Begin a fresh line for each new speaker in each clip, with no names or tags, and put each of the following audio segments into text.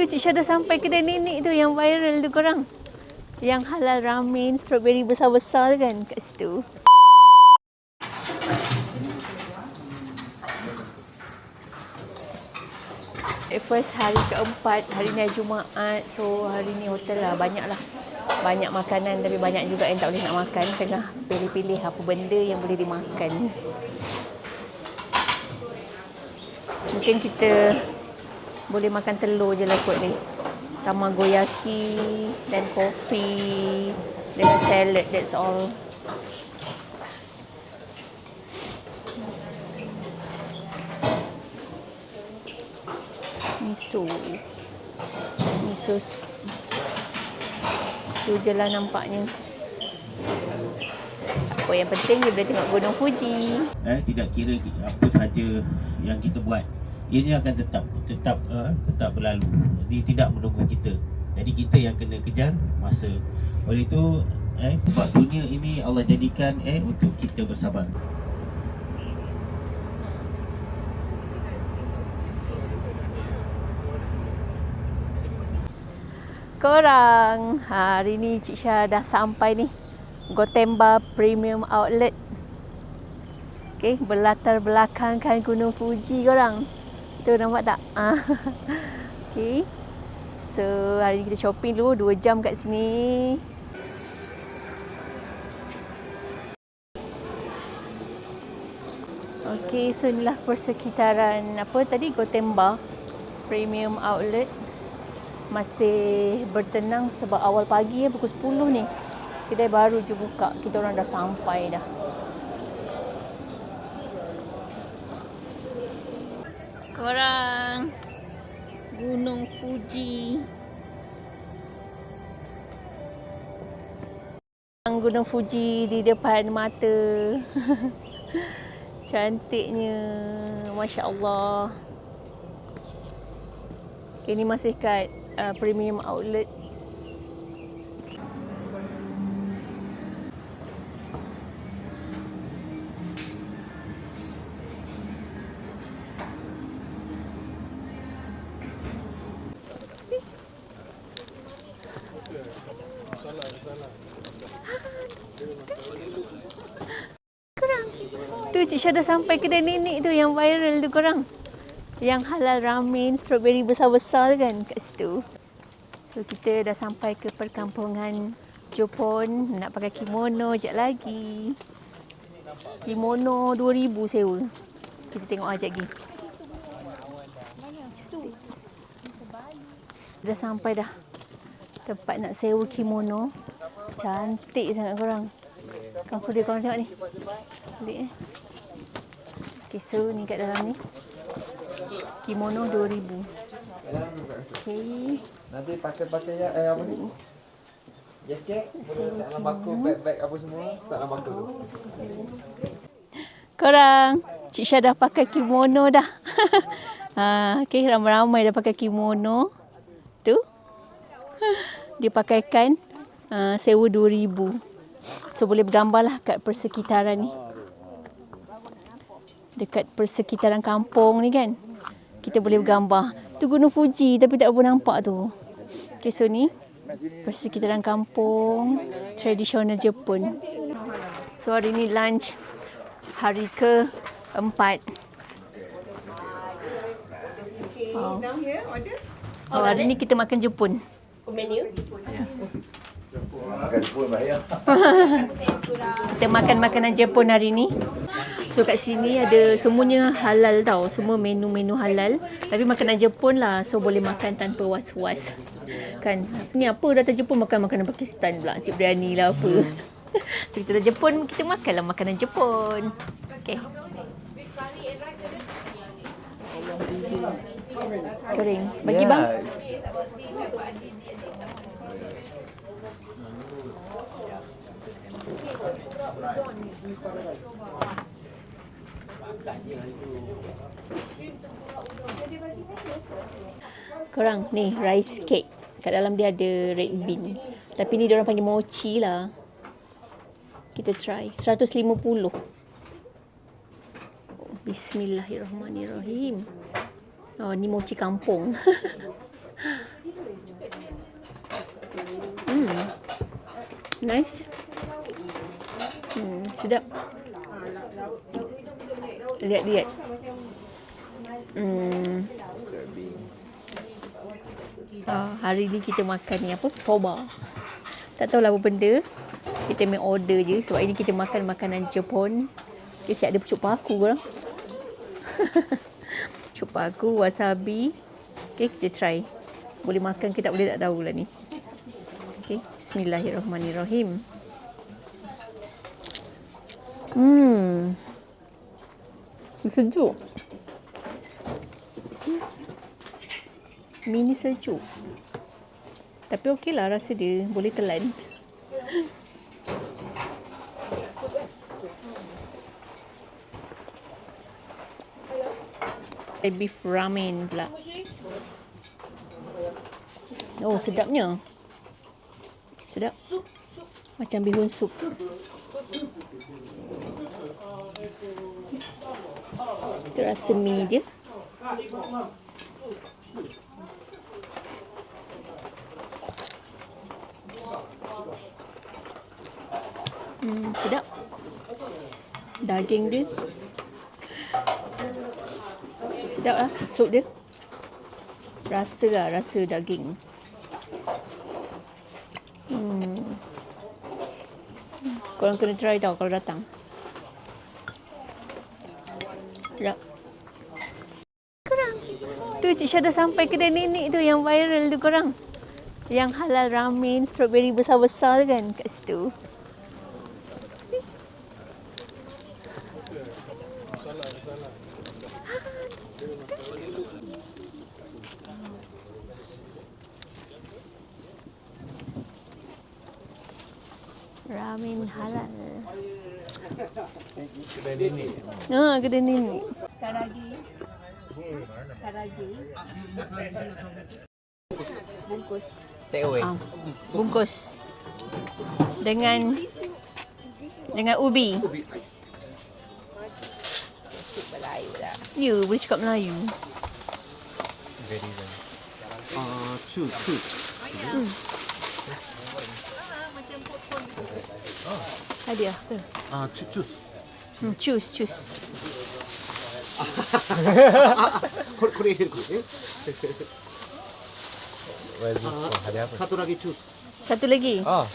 Tu Cik Syah dah sampai kedai nenek tu yang viral tu korang. Yang halal ramen strawberry besar-besar tu kan kat situ. At first hari keempat, hari ni Jumaat. So hari ni hotel lah banyak lah. Banyak makanan tapi banyak juga yang tak boleh nak makan. Tengah pilih-pilih apa benda yang boleh dimakan. Mungkin kita boleh makan telur je lah kot ni. Tamagoyaki dan kopi dengan salad. That's all. Miso. Miso. Tu je lah nampaknya. Apa yang penting dia boleh tengok Gunung Fuji.
eh tidak kira ki- apa saja yang kita buat ianya akan tetap tetap uh, tetap berlalu jadi tidak menunggu kita jadi kita yang kena kejar masa oleh itu eh sebab dunia ini Allah jadikan eh untuk kita bersabar
Korang, hari ni Cik Syah dah sampai ni. Gotemba Premium Outlet. Okay, berlatar belakangkan Gunung Fuji korang. Tu nampak tak? Ah. Okay. So, hari ni kita shopping dulu 2 jam kat sini. Okay, so inilah persekitaran apa tadi Gotemba Premium Outlet masih bertenang sebab awal pagi ya pukul 10 ni. Kedai baru je buka. Kita orang dah sampai dah. Korang Gunung Fuji. Gunung Fuji di depan mata. Cantiknya. Masya Allah. Okay, ni masih kat uh, premium outlet. Tu Cik Syah dah sampai kedai nenek tu yang viral tu korang yang halal ramen strawberry besar-besar kan kat situ. So kita dah sampai ke perkampungan Jepun nak pakai kimono jap lagi. Kimono 2000 sewa. Kita tengok aja lagi. Dah sampai dah. Tempat nak sewa kimono. Cantik sangat korang. Kamu dia korang tengok ni. Lihat eh. So ni kat dalam ni. Kimono 2000. Okey.
Nanti pakai-pakai ya, eh apa ni? Jaket, boleh tak dalam bako, bag-bag apa semua, tak dalam bako tu.
Korang, Cik Syah dah pakai kimono dah. ha, okay, ramai-ramai dah pakai kimono. Tu. Dia pakaikan uh, sewa 2000. So boleh bergambar lah kat persekitaran ni. Dekat persekitaran kampung ni kan. Kita boleh bergambar. Tu Gunung Fuji tapi tak apa nampak tu. Okay, so ni persekitaran kampung tradisional Jepun. So hari ni lunch hari ke empat. Oh. oh, hari ni kita makan Jepun.
Makan pun bayar.
Kita makan makanan Jepun hari ni. So kat sini ada semuanya halal tau. Semua menu-menu halal. Tapi makanan Jepun lah. So boleh makan tanpa was-was. Kan. Ni apa datang Jepun makan makanan Pakistan pula. Nasi biryani lah apa. So kita datang Jepun, kita makanlah makanan Jepun. Okay. Kering. Bagi bang. Korang ni rice cake. Kat dalam dia ada red bean. Tapi ni diorang panggil mochi lah. Kita try. 150. Oh, Bismillahirrahmanirrahim. Oh, ni mochi kampung. hmm. Nice. Hmm, sedap. Lihat-lihat. Hmm.
Serving.
Uh, hari ni kita makan ni apa? Soba. Tak tahulah apa benda. Kita main order je sebab ini kita makan makanan Jepun. Okay, siap ada pucuk paku korang. pucuk paku, wasabi. Okay, kita try. Boleh makan ke tak boleh tak tahulah ni. Okay, bismillahirrahmanirrahim. Hmm. Sejuk. Mini sejuk. Tapi okey lah rasa dia boleh telan. Beef ramen pula. Oh sedapnya. Sedap. Macam bihun sup. Kita rasa mie dia. Hmm, sedap. Daging dia. Sedap lah sup dia. Rasa lah, rasa daging. Hmm. Korang kena try tau kalau datang. Sedap. Korang. Tu Cik Syah dah sampai kedai nenek tu yang viral tu korang. Yang halal ramen strawberry besar-besar tu kan kat situ. Ramen halal.
Kedai nenek.
Ha, kedai nenek. Karagi. Karagi. Bungkus.
Take away.
Ah, bungkus. Dengan dengan ubi. You boleh cakap Melayu.
Very well. Ah, chu, chu.
Hadiah tu.
Ah, chu, chu.
Hmm, choose, choose.
これ、これ入れる、これね。
Where is this for? Hadiah apa?
Satu lagi chu.
Satu lagi.
Ah,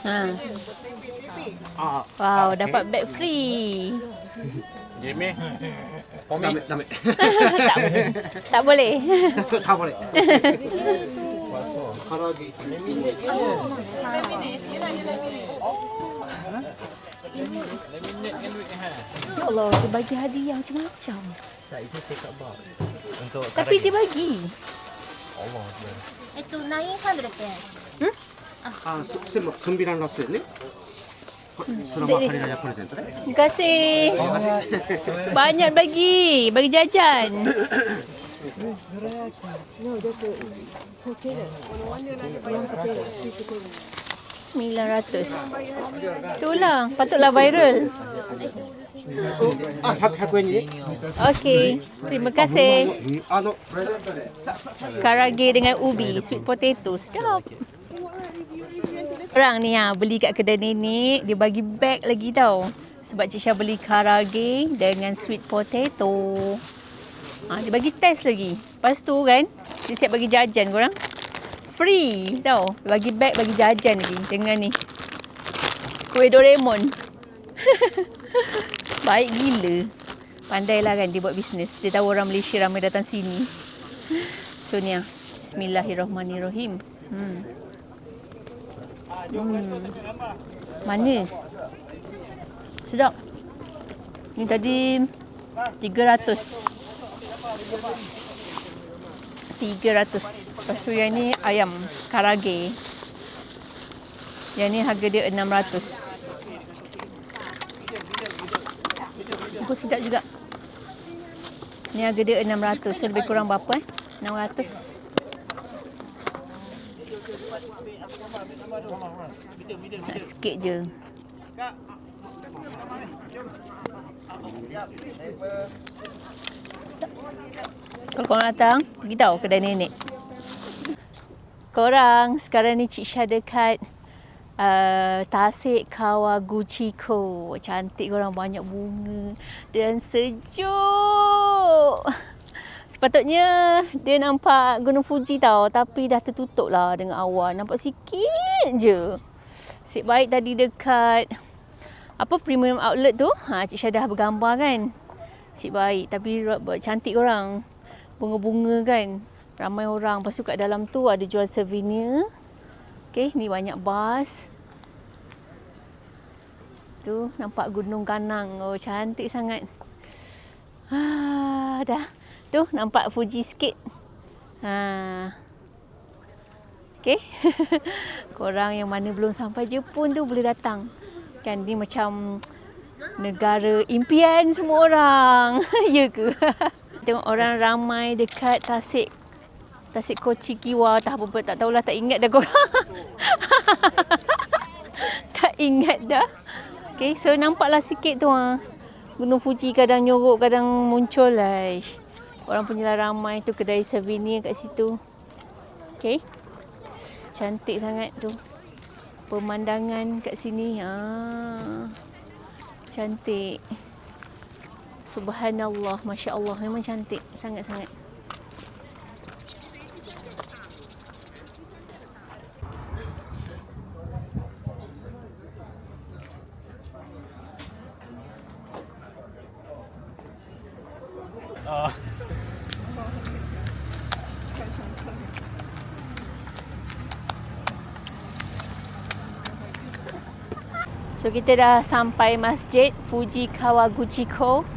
Ha.
Ah,
Wow, dapat bag free.
Jimmy. For
ダ
me.
メ、ダメ。
tak, tak boleh.
タボレ。唐揚げ。
Ya Allah, dia bagi hadiah macam-macam.
Tak, itu take up Untuk
Tapi dia bagi.
Allah
dia. Itu naik kan berapa? Hmm? Ah, ah sembilan ratus ni. Hmm. Eh?
Terima kasih. Banyak bagi, bagi jajan. Terima kasih. 900. Itulah, patutlah viral.
Ah, hak hak.
Okey, terima kasih. Karage dengan ubi, sweet potato, sedap. Orang ni ha, beli kat kedai nenek, dia bagi bag lagi tau. Sebab Cik Syah beli karage dengan sweet potato. Ha, dia bagi test lagi. Lepas tu kan, dia siap bagi jajan korang. Free tau. Bagi bag, bagi jajan lagi. Dengan ni. Kuih Doraemon. Baik gila. Pandailah kan dia buat bisnes. Dia tahu orang Malaysia ramai datang sini. So ni ah. Bismillahirrahmanirrahim. Hmm. Hmm. Manis. Sedap. Ni tadi 300. 300. Lepas tu yang ni ayam karage. Yang ni harga dia 600. Oh, sedap juga. Ni harga dia 600. So lebih kurang berapa eh? 600. Nak sikit je. Kalau korang datang, pergi tahu kedai nenek. Korang, sekarang ni Cik Syah dekat uh, Tasik Kawaguchiko. Cantik korang, banyak bunga dan sejuk. Sepatutnya dia nampak Gunung Fuji tau tapi dah tertutup lah dengan awan. Nampak sikit je. Sip baik tadi dekat apa premium outlet tu. Ha, Cik Syah dah bergambar kan. Sip baik tapi cantik korang. Bunga-bunga kan. Ramai orang. Lepas tu kat dalam tu ada jual souvenir. Okay, ni banyak bas. Tu nampak Gunung Ganang. Oh, cantik sangat. Ah, dah. Tu nampak Fuji sikit. Ha. Okay. Korang yang mana belum sampai Jepun tu boleh datang. Kan ni macam negara impian semua orang. ya ke? Tengok orang ramai dekat Tasik Tasik Kochi Kiwa tak apa tak tahulah tak ingat dah korang. tak ingat dah. Okay, so nampaklah sikit tu ah. Gunung Fuji kadang nyorok, kadang muncul lah. Orang punya lah ramai tu kedai souvenir kat situ. Okay. Cantik sangat tu. Pemandangan kat sini. Ah. Cantik. Subhanallah, Masya Allah. Memang cantik. Sangat-sangat. So kita dah sampai masjid Fuji Kawaguchiko.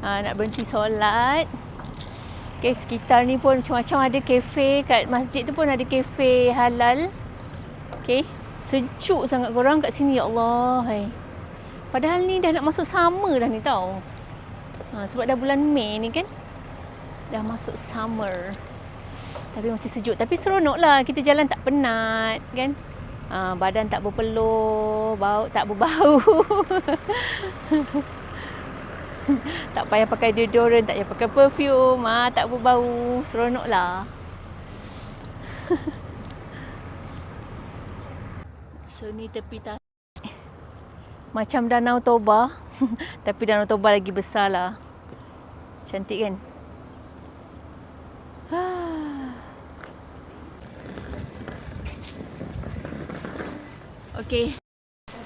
Ha, nak berhenti solat. Okay, sekitar ni pun macam-macam ada kafe. Kat masjid tu pun ada kafe halal. Okay. Sejuk sangat korang kat sini. Ya Allah. Hai. Padahal ni dah nak masuk summer dah ni tau. Ha, sebab dah bulan Mei ni kan. Dah masuk summer. Tapi masih sejuk. Tapi seronok lah. Kita jalan tak penat kan. Ha, badan tak berpeluh, bau tak berbau. tak payah pakai deodorant, tak payah pakai perfume, ha, tak berbau. Seronok lah. so ni tepi tas. Macam Danau Toba. Tapi Danau Toba lagi besar lah. Cantik kan? Okey.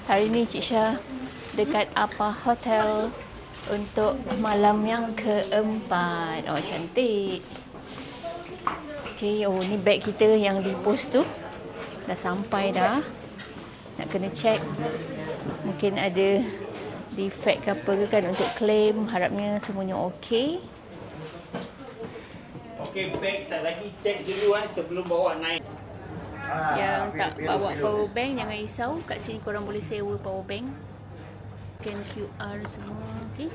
Hari ni Cik Syah dekat apa hotel untuk malam yang keempat. Oh cantik. Okey, oh ni beg kita yang di pos tu. Dah sampai dah. Nak kena check. Mungkin ada defect ke apa ke kan untuk claim. Harapnya semuanya okey.
Okey, bag saya lagi check dulu ah sebelum bawa naik.
yang tak bawa power bank jangan risau kat sini korang boleh sewa power bank scan QR semua okey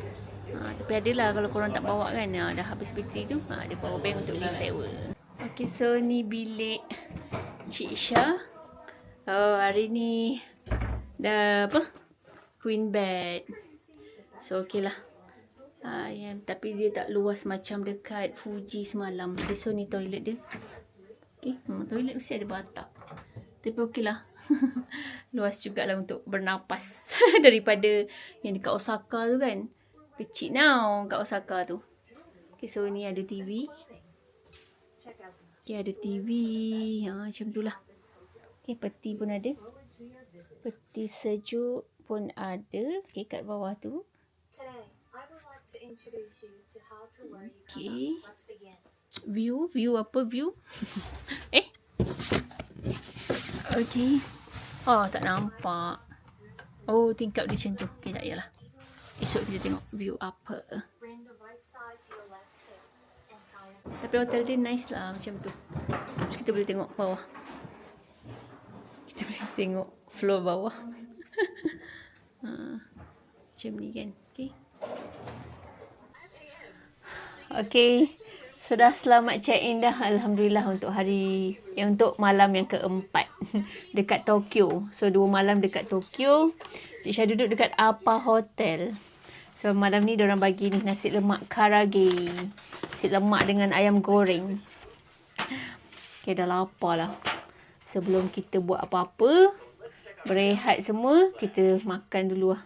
ha, tapi adalah kalau korang tak bawa kan ha, dah habis bateri tu ha, ada power bank untuk disewa okey so ni bilik Cik Syah. Oh, hari ni dah apa? Queen bed. So okey lah. Ha, yang, tapi dia tak luas macam dekat Fuji semalam. Okay, so ni toilet dia. Okay, hmm, toilet mesti ada batap. Tapi okey lah. Luas jugalah untuk bernapas. Daripada yang dekat Osaka tu kan. Kecil now kat Osaka tu. Okay, so ni ada TV. Okay, ada TV. Ha, macam tu lah. Okay, peti pun ada. Peti sejuk pun ada. Okay, kat bawah tu. Okay. View, view apa view? eh? Okay. Oh, tak nampak. Oh, tingkap dia macam tu. Okay, tak payahlah. Esok kita tengok view apa. Tapi hotel dia nice lah macam tu. So, kita boleh tengok bawah. Kita boleh tengok floor bawah. ha, macam ni kan. Okay. Okay. Sudah selamat check in dah Alhamdulillah untuk hari yang untuk malam yang keempat dekat Tokyo. So dua malam dekat Tokyo. Syah duduk dekat Apa Hotel. So malam ni orang bagi ni nasi lemak karage. Nasi lemak dengan ayam goreng. Okay dah lapar lah. Sebelum kita buat apa-apa, berehat semua, kita makan dulu lah.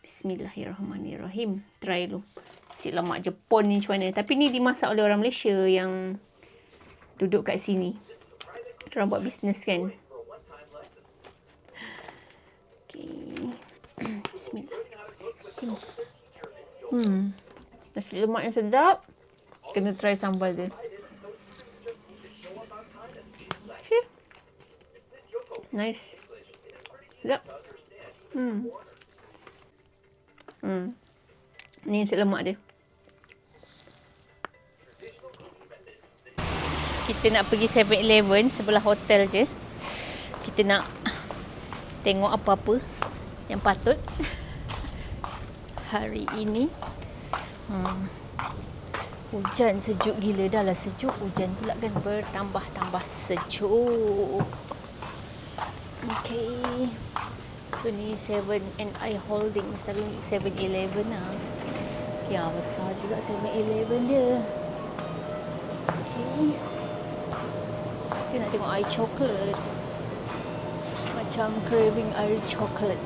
Bismillahirrahmanirrahim. Try dulu. Si lemak Jepun ni macam mana. Tapi ni dimasak oleh orang Malaysia yang duduk kat sini. Orang buat bisnes kan. Okay. Bismillah. Hmm. Nasi lemak yang sedap. Kena try sambal dia. Nice. Sedap. Hmm. Hmm. Ni nasi lemak dia. Kita nak pergi 7-Eleven sebelah hotel je. Kita nak tengok apa-apa yang patut hari ini. Hmm. Hujan sejuk gila dah lah sejuk. Hujan pula kan bertambah-tambah sejuk. Okay. So ni 7 and I Holdings tapi 7-Eleven lah. Ya besar juga 7-Eleven dia. Okay. Kita nak tengok air coklat. Macam craving air coklat.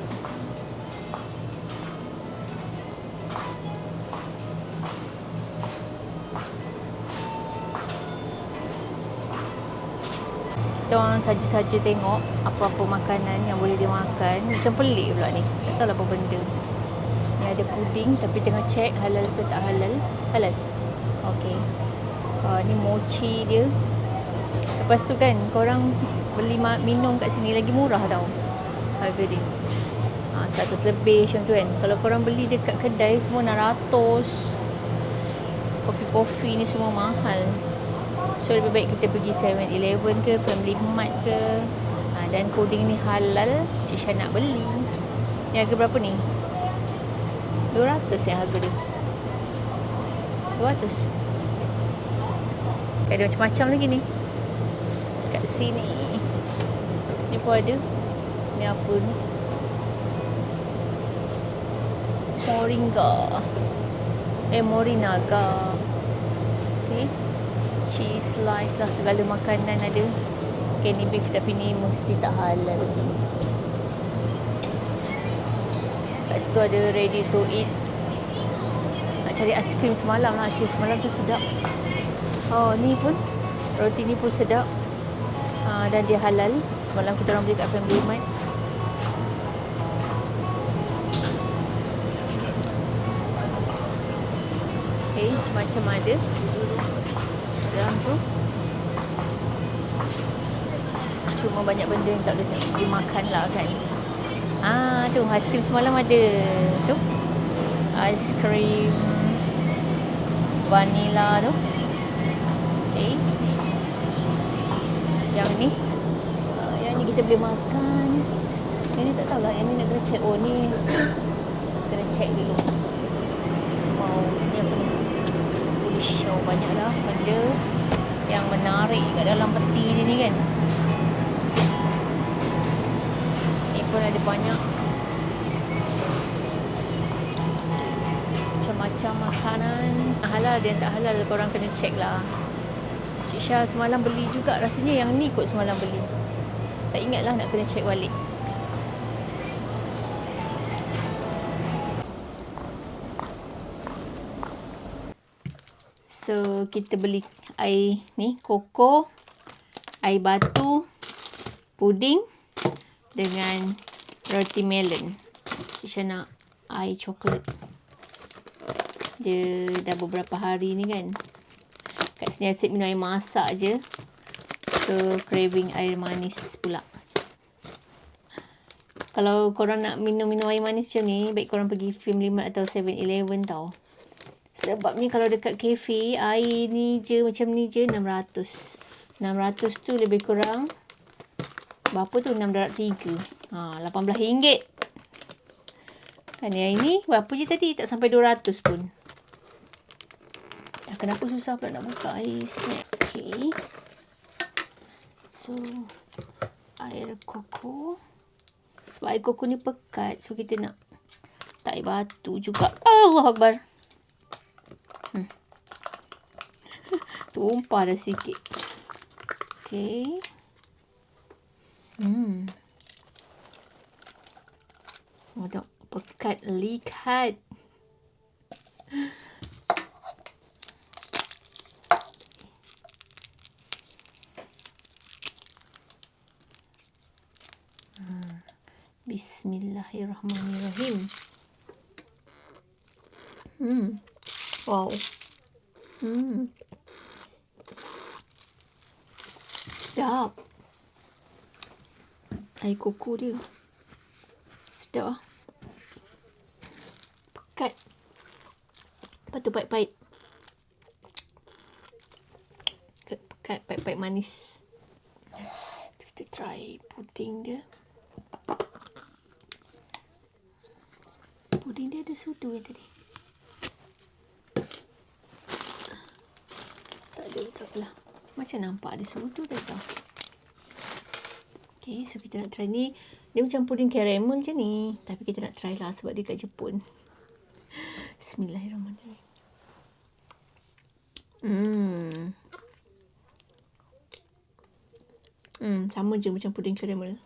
kita orang saja-saja tengok apa-apa makanan yang boleh dimakan. Macam pelik pula ni. Tak tahu lah apa benda. Ada puding tapi tengah check halal ke tak halal. Halal. Okey. Uh, ni mochi dia. Lepas tu kan korang beli minum kat sini lagi murah tau. Harga dia. Ha, 100 lebih macam tu kan. Kalau korang beli dekat kedai semua 600. Kopi-kopi ni semua mahal. So lebih baik kita pergi 7-Eleven ke Family Mart ke ha, Dan puding ni halal Cik Syah nak beli Ni harga berapa ni? 200 yang harga dia. 200 Ada macam-macam lagi ni. Kat sini. Ni pun ada. Ni apa ni? Moringa. Eh Morinaga. Okay cheese slice lah. Segala makanan ada. Kenny beef tapi ni mesti tak halal kat situ ada ready to eat. Nak cari aiskrim semalam lah. Aiskrim semalam tu sedap. Oh ni pun. Roti ni pun sedap. Ha, dan dia halal. Semalam kita orang beli kat Family Mart. Okay, macam ada. Dalam tu. Cuma banyak benda yang tak boleh dimakan lah kan ah tu aiskrim semalam ada. Tu aiskrim vanilla tu. Okay yang ni? Uh, yang ni kita boleh makan. Yang ni tak tahu lah yang ni nak kena check. Oh ni kena check dulu. Wow ni apa ni? Boleh show banyak lah benda yang menarik kat dalam peti ni kan pun ada banyak. Macam-macam makanan. Halal dan tak halal korang kena check lah. Cik Syah semalam beli juga. Rasanya yang ni kot semalam beli. Tak ingat lah nak kena check balik. So kita beli air ni koko, air batu, puding dengan roti melon. Saya nak air coklat. Dia dah beberapa hari ni kan. Kat sini asyik minum air masak je. So craving air manis pula. Kalau korang nak minum-minum air manis macam ni, baik korang pergi Family Mart atau 7-Eleven tau. Sebabnya kalau dekat kafe, air ni je macam ni je 600. 600 tu lebih kurang berapa tu 603. Ha, RM18. Kan yang ini berapa je tadi? Tak sampai 200 pun. Dah kenapa susah pula nak buka air snack. Okay. So, air koko. Sebab air koko ni pekat. So, kita nak tak air batu juga. Allah Akbar. Hmm. Tumpah dah sikit. Okay. Hmm. Tak pekat likat. Hmm. Bismillahirrahmanirrahim. Hmm. Wow. Hmm. Sedap. Air koko dia. Sedap ah. Pekat. Lepas tu pahit-pahit. Pekat, pahit-pahit manis. Kita try puding dia. Puding dia ada sudu yang tadi. Tak ada, tak apalah. Macam nampak ada sudu tak tahu. Okay, so kita nak try ni. Dia macam puding caramel je ni. Tapi kita nak try lah sebab dia kat Jepun. Bismillahirrahmanirrahim. Hmm. Hmm, sama je macam puding caramel.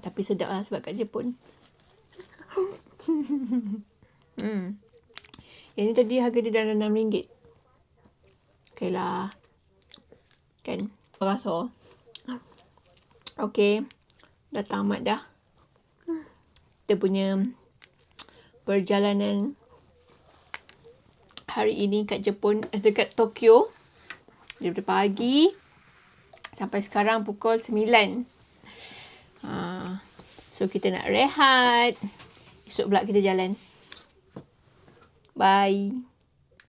Tapi sedap lah sebab kat Jepun. hmm. Yang ni tadi harga dia dalam RM6. Okay lah. Kan? Rasa. Okay. Dah tamat dah. Kita punya perjalanan hari ini kat Jepun. eh, Dekat Tokyo. Daripada pagi. Sampai sekarang pukul 9. Ha. So kita nak rehat. Esok pula kita jalan. Bye.